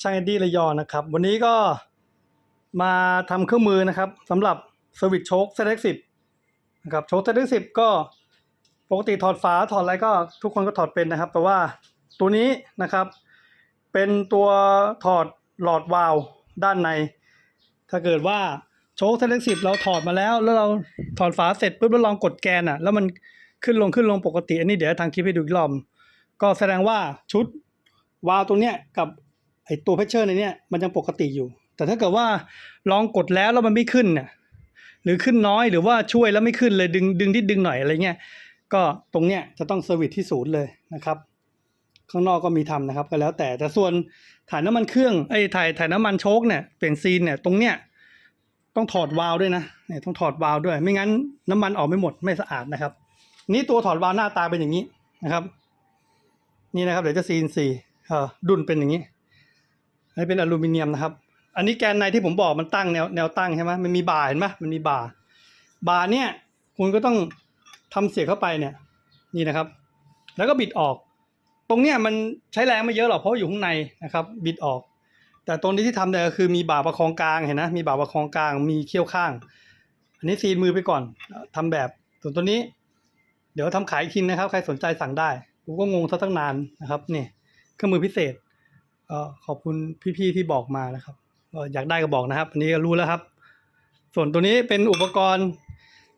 ช่างเอ็ดดี้ระยองนะครับ วันนี้ก็มาทำเครื่องมือนะครับสำหรับสวิตช์โชคเซตเล็กสิบนะครับโชคเซตเล็กสิบก็ปกติถอดฝาถอดอะไรก็ทุกคนก็ถอดเป็นนะครับ แต่ว่าตัวนี้นะครับ เป็นตัวถอดหลอดวาล์วด้านใน ถ้าเกิดว่าโชคเซตเล็กสิบเราถอดมาแล้ว แล้วเราถอดฝาเสร็จปุ๊บแล้วลองกดแกนอะ แล้วมันขึ้นลงขึ้นลงปกติ อันนี้เดี๋ยวทางคลิปให้ดูอีกรอบก็แสดงว่าชุดวาล์วตรงเนี้ยกับ ไอตัวเพชเชอร์ในเนี้ยมันยังปกติอยู่ แต่ถ้าเกิดว่าลองกดแล้วแล้วมันไม่ขึ้นเนี่ยหรือขึ้นน้อยหรือว่าช่วยแล้วไม่ขึ้นเลยดึงดึงที่ดึงหน่อยอะไรเงี้ยก็ตรงเนี้ยจะต้องเซอร์วิสที่ศูนย์เลยนะครับข้างนอกก็มีทำนะครับก็แล้วแต่แต่ส่วนถ่ายน้ำมันเครื่องไอ้ถ่ายถ่ายน้ำมันโชคเนี่ยเปลี่ยนซีนเนี่ยตรงเนี้ยต้องถอดวาล์วด้วยนะเนี่ยต้องถอดวาล์วด้วย ไม่งั้นน้ำมันออกไม่หมดไม่สะอาดนะครับ นี่ตัวถอดวาล์วหน้าตาเป็นอย่างนี้นะครับ นี่นะครับเดี๋ยวจะซีนซีเออดุลเป็นอย่างนี้ อันนี้เป็นอลูมิเนียมนะครับ อันนี้แกนในที่ผมบอกมันตั้งแนวแนวตั้งใช่ไหมมันมีบาเห็นไหมมันมีบาร์บาเนี่ยคุณก็ต้องทำเสียบเข้าไปเนี่ย นี่นะครับ แล้วก็บิดออก ตรงเนี้ยมันใช้แรงไม่เยอะหรอกเพราะอยู่ข้างในนะครับ บิดออก แต่ตรงนี้ที่ทำเนี่ยก็คือมีบาประคองกลางเห็นนะ มีบาประคองกลาง มีเขี้ยวข้าง อันนี้ซีนมือไปก่อนทำแบบส่วนตัวนี้ เดี๋ยวทำขายอีกทีนะครับ ใครสนใจสั่งได้ผมก็งงซะตั้งนานนะครับนี่เครื่องมือพิเศษ ก็ขอบคุณพี่ๆที่บอกมานะครับก็อยากได้ก็บอกนะครับ อันนี้ก็รู้แล้วครับ ส่วนตัวนี้เป็นอุปกรณ์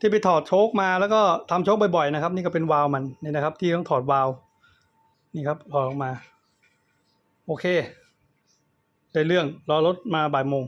ที่ไปถอดโชคมาแล้วก็ทำโชคบ่อยๆนะครับ นี่ก็เป็นวาล์มันนี่นะครับ ที่ต้องถอดวาล์วนี่ครับถอดออกมา โอเค ได้เรื่องรอรถมาบ่ายโมง